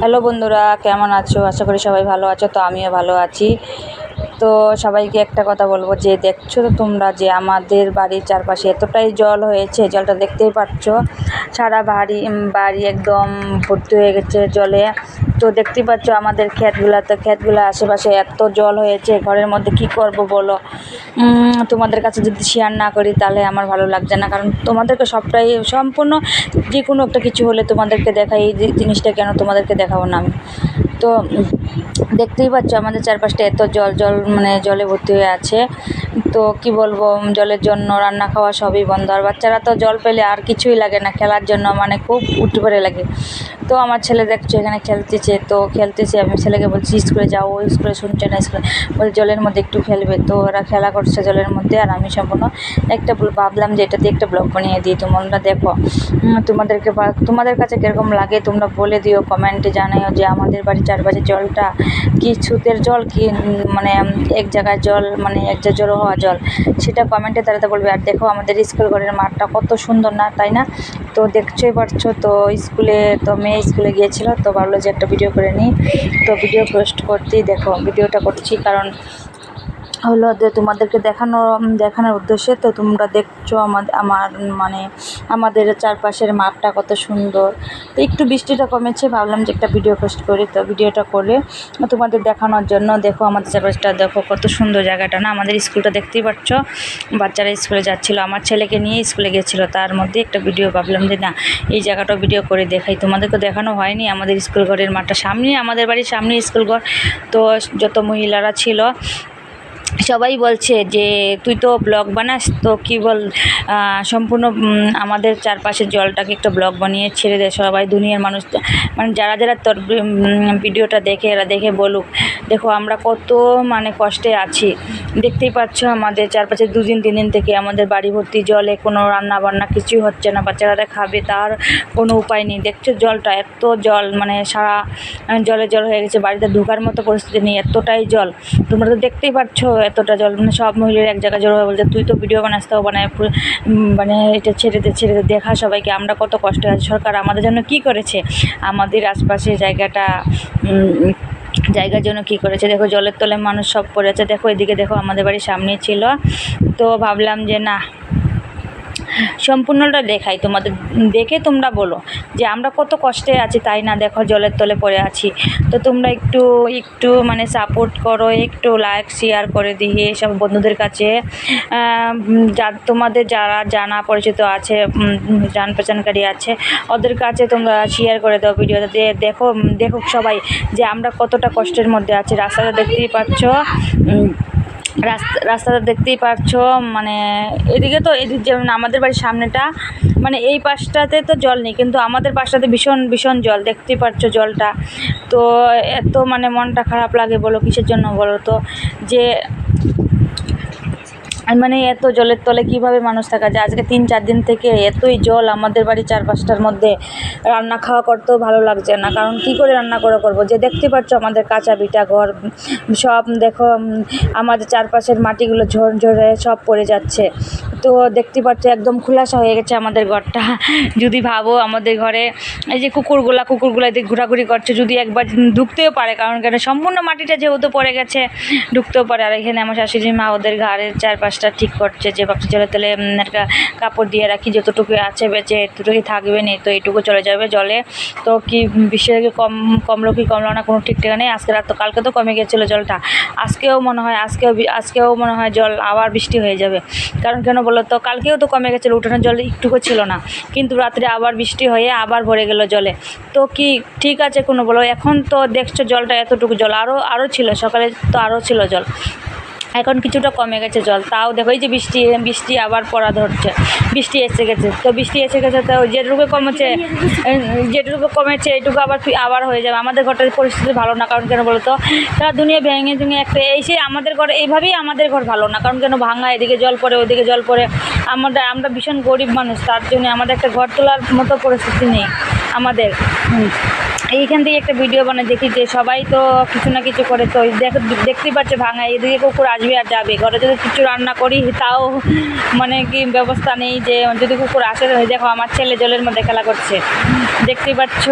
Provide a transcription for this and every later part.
Hello বন্ধুরা, কেমন আছো? আশা করি সবাই ভালো আছো, তো আমিও ভালো আছি। তো সবাইকে একটা কথা বলব, যে দেখছ তো তোমরা যে আমাদের বাড়ির চারপাশে এতটাই জল হয়েছে, জলটা দেখতেই পাচ্ছ। সারা বাড়ি বাড়ি একদম ভর্তি হয়ে গেছে জলে। তো দেখতেই পাচ্ছ আমাদের ক্ষেতগুলাতে ক্ষেতগুলো আশেপাশে এত জল হয়েছে, ঘরের মধ্যে কি করব বলো? তোমাদের কাছে যদি শেয়ার না করি তাহলে আমার ভালো লাগছে না, কারণ তোমাদেরকে সবটাই সম্পূর্ণ যে কোনো একটা কিছু হলে তোমাদেরকে দেখাই, এই জিনিসটা কেন তোমাদেরকে দেখাবো না আমি। তো দেখতেই পাচ্ছ আমাদের চারপাশটা এত জল জল মানে জলে ভর্তি হয়ে আছে। তো কি বলব জলের জন্য রান্না খাওয়া সবই বন্ধ। আর বাচ্চারা তো জল পেলে আর কিছুই লাগে না, খেলার জন্য মানে খুব উঠে পড়ে লাগে। তো আমার ছেলে দেখছ, এখানে খেলতেছে, তো খেলতেছে, আমি ছেলেকে বলছি, স্কুলে যাও স্কুলে শুনছে না স্কুলে। বলে জলের মধ্যে একটু খেলবে। তো ওরা খেলা করছে জলের মধ্যে, আর আমি সম্পূর্ণ একটা ভাবলাম যে এটা দিয়ে একটা ব্লগ বানিয়ে দিই। তোমরা দেখো তোমাদেরকে তোমাদের কাছে কীরকম লাগে তোমরা বলে দিও কমেন্টে জানাইও যে আমাদের বাড়ির চারপাশে জলটা কি ছুতের জল কি মানে এক জায়গায় জল মানে এক জায়গায় জড়ো হওয়া জল। সেটা কমেন্টে তারা তো বলবে, আর দেখো আমাদের স্কুল ঘরের মাঠটা কত সুন্দর না, তাই না? তো দেখছোই পারছ, তো স্কুলে তো মেয়ে স্কুলে গিয়েছিল, তো ভাবলো যে একটা ভিডিও করে নিই। তো ভিডিও পোস্ট করতেই দেখো ভিডিওটা করছি কারণ হলো যে তোমাদেরকে দেখানো দেখানোর উদ্দেশ্যে তো তোমরা দেখছ আমাদের আমার মানে আমাদের চারপাশের মাঠটা কত সুন্দর। তো একটু বৃষ্টিটা কমেছে, ভাবলাম যে একটা ভিডিও পোস্ট করি। তো ভিডিওটা করে তোমাদের দেখানোর জন্য দেখো আমাদের চারপাশটা, দেখো কত সুন্দর জায়গাটা না? আমাদের স্কুলটা দেখতেই পাচ্ছ, বাচ্চারা স্কুলে যাচ্ছিল। আমার ছেলেকে নিয়ে স্কুলে গেছিল, তার মধ্যে একটা ভিডিও ভাবলাম যে না, এই জায়গাটা ভিডিও করে দেখাই। তোমাদেরকে দেখানো হয়নি আমাদের স্কুল ঘরের মাঠটা সামনে আমাদের বাড়ির সামনে স্কুল ঘর। তো যত মহিলারা ছিল সবাই বলছে যে, তুই তো ব্লগ বানাস, তো কী বল সম্পূর্ণ আমাদের চারপাশের জলটাকে একটা ব্লগ বানিয়ে ছেড়ে দে, সবাই দুনিয়ার মানুষ। মানে যারা যারা তোর ভিডিওটা দেখে, এরা দেখে বলুক, দেখো, আমরা কত মানে কষ্টে আছি। দেখতেই পাচ্ছ আমাদের চারপাশে দুদিন, তিন দিন থেকে আমাদের বাড়ি ভর্তি, জলে কোনো রান্না বান্না কিছুই হচ্ছে না, বাচ্চারা খাবে, তার কোনো উপায় নেই। দেখছ জলটা, এত জল মানে সারা, জলে জল হয়ে গেছে, বাড়িতে ঢোকার মতো পরিস্থিতি নেই, এতটাই জল। তোমরা তো দেখতেই পাচ্ছ এতটা জল মানে সব মহিলার এক জায়গায় জড়ো হয়ে বলছে, তুই তো ভিডিও বানাস, তাও বানায় মানে এটা ছেড়ে দে, ছেড়ে দেখা সবাইকে, আমরা কত কষ্ট আছে, সরকার আমাদের জন্য কি করেছে? আমাদের আশপাশের জায়গাটা জায়গার জন্য কি করেছে? দেখো, জলের তলে মানুষ সব পড়েছে দেখো, এদিকে দেখো, আমাদের বাড়ির সামনেই ছিল, তো ভাবলাম যে না সম্পূর্ণটা দেখাই তোমাদের দেখে তোমরা বলো যে আমরা কত কষ্টে আছি তাই না? দেখো জলের তলে পড়ে আছি। তো তোমরা একটু একটু মানে সাপোর্ট করো একটু লাইক শেয়ার করে দিয়ে সব বন্ধুদের কাছে। যা তোমাদের যারা জানা পরিচিত আছে জান পেচানকারী আছে ওদের কাছে তোমরা শেয়ার করে দাও ভিডিওটা দেখো উম, সবাই যে আমরা কতটা কষ্টের মধ্যে আছি। রাস্তাটা দেখতেই পাচ্ছ। রাস্তা, রাস্তাটা দেখতেই পারছ মানে এদিকে তো এদিক যেমন আমাদের বাড়ির সামনেটা মানে এই পাশটাতে তো জল নেই, কিন্তু আমাদের পাশটাতে ভীষণ ভীষণ জল, দেখতেই পাচ্ছ জলটা। তো এত মানে মনটা খারাপ লাগে বলো, কিসের জন্য বলো? তো যে মানে এত জলের তলে কীভাবে মানুষ থাকা যায়? আজকে তিন, চার দিন থেকে এতই জল আমাদের বাড়ি চার পাঁচটার মধ্যে। রান্না খাওয়া করতেও ভালো লাগছে না। কারণ কি করে রান্না করে করব? যে দেখতে পাচ্ছ আমাদের কাঁচা বিটা ঘর, সব দেখো আমাদের চারপাশের মাটিগুলো ঝর, ঝরে সব পড়ে যাচ্ছে। তো দেখতে পাচ্ছ একদম খোলাসা হয়ে গেছে আমাদের ঘরটা। যদি ভাবো আমাদের ঘরে, এই যে কুকুরগুলা কুকুরগুলা এদিকে ঘোরাঘুরি করছে, যদি একবার ঢুকতেও পারে, কারণ কেন? সম্পূর্ণ মাটিটা যেহেতু পড়ে গেছে, ঢুকতেও পারে। আর এখানে আমার শাশুড়ি মা ওদের ঘরের ঘাড়ের চারপাশটা ঠিক করছে যে ভাবছি জলে তেলে একটা কাপড় দিয়ে রাখি, যতটুকু আছে বেঁচে, এতটুকুই থাকবে না, তো এইটুকু চলে যাবে জলে। তো কি বিশ্বের কম কমলো কি কমলো না, কোনো ঠিক ঠিকা নেই। আজকে রাত তো, কালকে তো কমে গেছিল জলটা। আজকেও মনে হয়, আজকেও আজকেও মনে হয় জল, আবার বৃষ্টি হয়ে যাবে। কারণ কেন বলো তো, কালকেও তো কমে গেছিল, উঠানের জল একটুকু ছিল না। কিন্তু রাত্রে আবার বৃষ্টি হয়ে আবার ভরে গেল জলে। তো কি ঠিক আছে কোনো বলো? এখন তো দেখছ জলটা এতটুকু জল আরও আরও ছিল, সকালে তো আরও ছিল জল। এখন কিছুটা কমে গেছে জল। তাও দেখো এই যে বৃষ্টি বৃষ্টি আবার পড়া ধরছে। বৃষ্টি এসে গেছে। তো বৃষ্টি এসে গেছে তো যেটুকু কমেছে যেটুকু কমেছে, এইটুকু আবার আবার হয়ে যাবে। আমাদের ঘরটার পরিস্থিতি ভালো না, কারণ কেন বলো তো সারা দুনিয়া ভেঙে ভেঙে একটা এসে আমাদের ঘর, এইভাবেই আমাদের ঘর ভালো না, কারণ কেন ভাঙা, এদিকে জল পড়ে, ওদিকে জল পড়ে। আমাদের আমরা ভীষণ গরিব মানুষ, তার জন্য আমাদের একটা ঘর তোলার মতো পরিস্থিতি নেই আমাদের। এইখান থেকে একটা ভিডিও বানাই, দেখি যে সবাই তো কিছু না কিছু করে, তো দেখো, দেখতেই পাচ্ছে ভাঙা, এদিকে কুকুর আসবে আর যাবে। ঘরে যদি কিছু রান্না করি, তাও মানে কি ব্যবস্থা নেই যে যদি কুকুর আসে দেখো আমার ছেলে জলের মধ্যে খেলা করছে। দেখতেই পাচ্ছ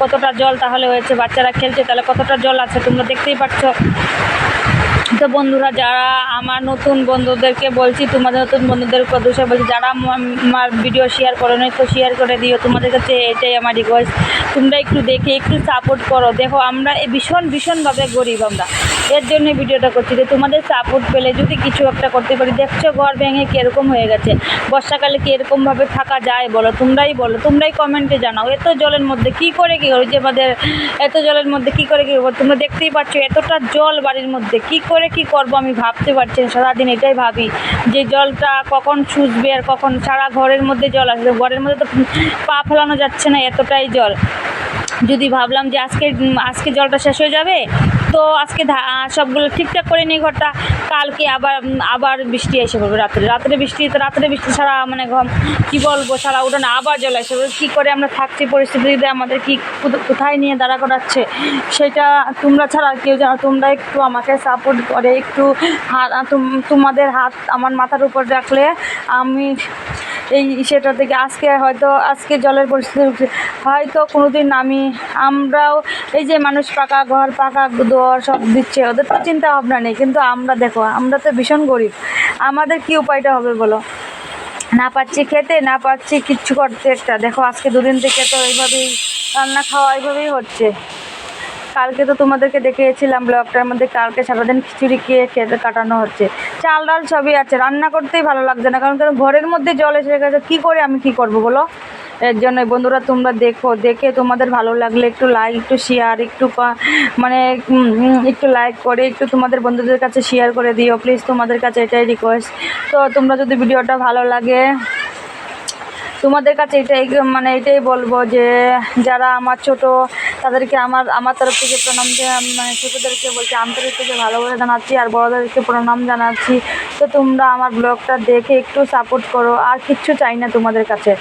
কতটা জল তাহলে হয়েছে, বাচ্চারা খেলছে, তাহলে কতটা জল আছে, তোমরা দেখতেই পাচ্ছ তো বন্ধুরা, যারা আমার নতুন বন্ধুদেরকে বলছি, তোমাদের নতুন বন্ধুদের উদ্দেশ্যে বলছি, যারা আমার- ভিডিও শেয়ার করো না তো শেয়ার করে দিও। তোমাদের কাছে এটাই আমার রিকোয়েস্ট তোমরা একটু দেখে, একটু সাপোর্ট করো। দেখো, আমরা ভীষণ, ভীষণভাবে গরিব আমরা। এর জন্য ভিডিওটা করছি যে, তোমাদের সাপোর্ট পেলে যদি কিছু একটা করতে পারি, দেখছ ঘর ভেঙে কীরকম হয়ে গেছে, বর্ষাকালে কি এরকমভাবে থাকা যায় বলো, তোমরাই বলো, তোমরাই কমেন্টে জানাও, এত জলের মধ্যে কি করে কী করো যে আমাদের, এত জলের মধ্যে কি করে কী করব তোমরা দেখতেই পাচ্ছ, এতটা জল বাড়ির মধ্যে, কি করে কি করব আমি ভাবতে পারছি না, সারাদিন এটাই ভাবি যে জলটা কখন ছুঁচবে আর কখন সারা ঘরের মধ্যে জল আসবে। ঘরের মধ্যে তো পা ফেলানো যাচ্ছে না, এতটাই জল। যদি ভাবলাম যে আজকে আজকে জলটা শেষ হয়ে যাবে, তো আজকে সবগুলো ঠিকঠাক করে নিই ঘরটা। কালকে আবার আবার বৃষ্টি এসে পড়বে রাত্রে। রাত্রে বৃষ্টি, তো রাত্রে বৃষ্টি ছাড়া মানে কী বলব, সারা না আবার জল এসে পড়বে। কী করে আমরা থাকছি পরিস্থিতিতে? আমাদের কি কোথায় নিয়ে দাঁড়া করাচ্ছে? সেটা তোমরা ছাড়া কেউ যেন তোমরা একটু আমাকে সাপোর্ট করে, একটু হাত তোমাদের হাত আমার মাথার উপর রাখলে আমি এই সেটা থেকে আজকে হয়তো, আজকে জলের পরিস্থিতি। হয়তো কোনো দিন আমি, আমরাও এই যে মানুষ পাকা ঘর, পাকা দোয়ার সব দিচ্ছে, ওদের তো চিন্তা ভাবনা নেই। কিন্তু আমরা দেখো, আমরা তো ভীষণ গরিব। আমাদের কি উপায়টা হবে বলো? না পাচ্ছি খেতে, না পাচ্ছি কিচ্ছু করতে একটা। দেখো, আজকে দুদিন থেকে তো এইভাবেই রান্না খাওয়া এইভাবেই হচ্ছে। কালকে তো তোমাদেরকে দেখিয়েছিলাম ব্লগটার মধ্যে কালকে সারাদিন খিচুড়ি খেয়ে খেতে কাটানো হচ্ছে। চাল ডাল সবই আছে, রান্না করতেই ভালো লাগছে না, কারণ কারণ ঘরের মধ্যে জল এসে গেছে, কী করে আমি কি করব বলো? এর জন্য বন্ধুরা তোমরা দেখো, দেখে তোমাদের ভালো লাগলে একটু লাইক একটু শেয়ার একটু মানে একটু লাইক করে একটু তোমাদের বন্ধুদের কাছে শেয়ার করে দিও প্লিজ তোমাদের কাছে এটাই রিকোয়েস্ট তো তোমরা যদি ভিডিওটা ভালো লাগে, তোমাদের কাছে এটাই মানে এটাই বলব যে, যারা আমার ছোট তাদেরকে আমার আমার তরফ থেকে প্রণাম মানে ছোটোদেরকে বলছি আন্তরিক থেকে ভালোবাসা জানাচ্ছি আর বড়োদেরকে প্রণাম জানাচ্ছি। তো তোমরা আমার ব্লগটা দেখে একটু সাপোর্ট করো আর কিচ্ছু চাই না তোমাদের কাছে।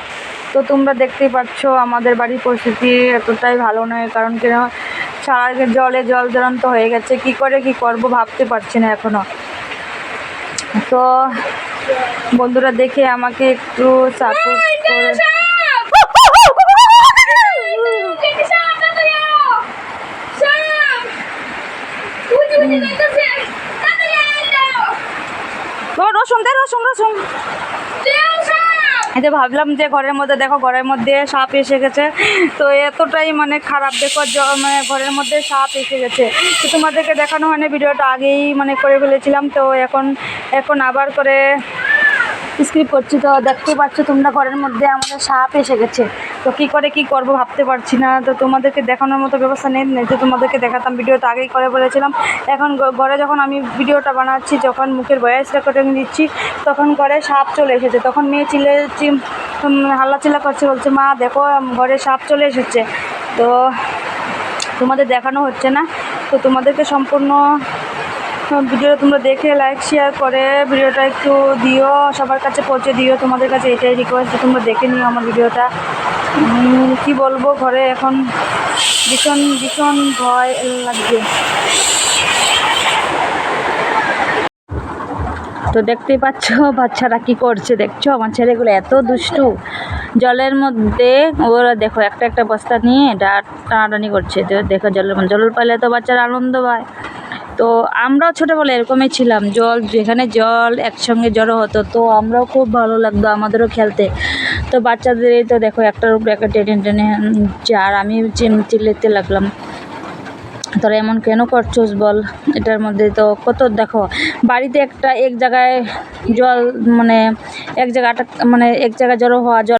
তো তোমরা দেখতেই পাচ্ছ আমাদের বাড়ির পরিস্থিতি এতটাই ভালো নয় কারণ কেন সারা জলে জল জড়ান্ত হয়ে গেছে কি করে কি করব ভাবতে পারছি না এখনও তো বন্ধুরা দেখে আমাকে একটু সাপোর্ট করে। ভাবলাম যে ঘরের মধ্যে, দেখো ঘরের মধ্যে সাপ এসে গেছে। তো এতটাই মানে খারাপ, দেখো মানে ঘরের মধ্যে সাপ এসে গেছে। তো তোমাদেরকে দেখানো হয়নি, ভিডিওটা আগেই মানে করে ফেলেছিলাম। তো এখন এখন আবার করে স্ক্রিপ্ট করছি তো, দেখতেই পাচ্ছ তোমরা ঘরের মধ্যে আমাদের সাপ এসে গেছে। তো কী করে কি করব ভাবতে পারছি না, তো তোমাদেরকে দেখানোর মতো ব্যবস্থা নেই তো তোমাদেরকে দেখাতাম ভিডিওটা আগেই করে বলেছিলাম। এখন ঘরে যখন আমি ভিডিওটা বানাচ্ছি, যখন মুখের ভয়েস রেকর্ডিং দিচ্ছি, তখন ঘরে সাপ চলে এসেছে। তখন মেয়ে চিলে হাল্লাচিল্লা করছে, বলছে, মা, দেখো ঘরে সাপ চলে এসেছে। তো তোমাদের দেখানো হচ্ছে না। তো তোমাদেরকে সম্পূর্ণ ভিডিওটা তোমরা দেখে লাইক শেয়ার করে ভিডিওটা একটু দিও, সবার কাছে পৌঁছে দিও। তোমাদের কাছে এটাই রিকোয়েস্ট তোমরা দেখে নিও আমার ভিডিওটা। কি বলব ঘরে এখন ভীষণ ভীষণ ভয় লাগছে। তো দেখতেই পাচ্ছ, বাচ্চারা কি করছে দেখছ? আমার ছেলেগুলো এত দুষ্টু। জলের মধ্যে ওরা দেখো, একটা একটা বস্তা নিয়ে টানাটানি করছে। তো দেখো জলের জল পাইলে তো বাচ্চারা আনন্দ পায়। তো আমরাও ছোটোবেলায় এরকমই ছিলাম, জল, যেখানে জল একসঙ্গে জড়ো হতো, তো আমরাও খুব ভালো লাগতো আমাদেরও খেলতে। তো বাচ্চাদের তো দেখো একটার উপরে একটা টেনে টেনে আর আমি চিল্লাতে লাগলাম। তোরা এমন কেন করছোস বল? এটার মধ্যে তো কত, দেখো, বাড়িতে একটা এক জায়গায় জল মানে এক জায়গায় আটক মানে এক জায়গায় জড়ো হওয়া, জল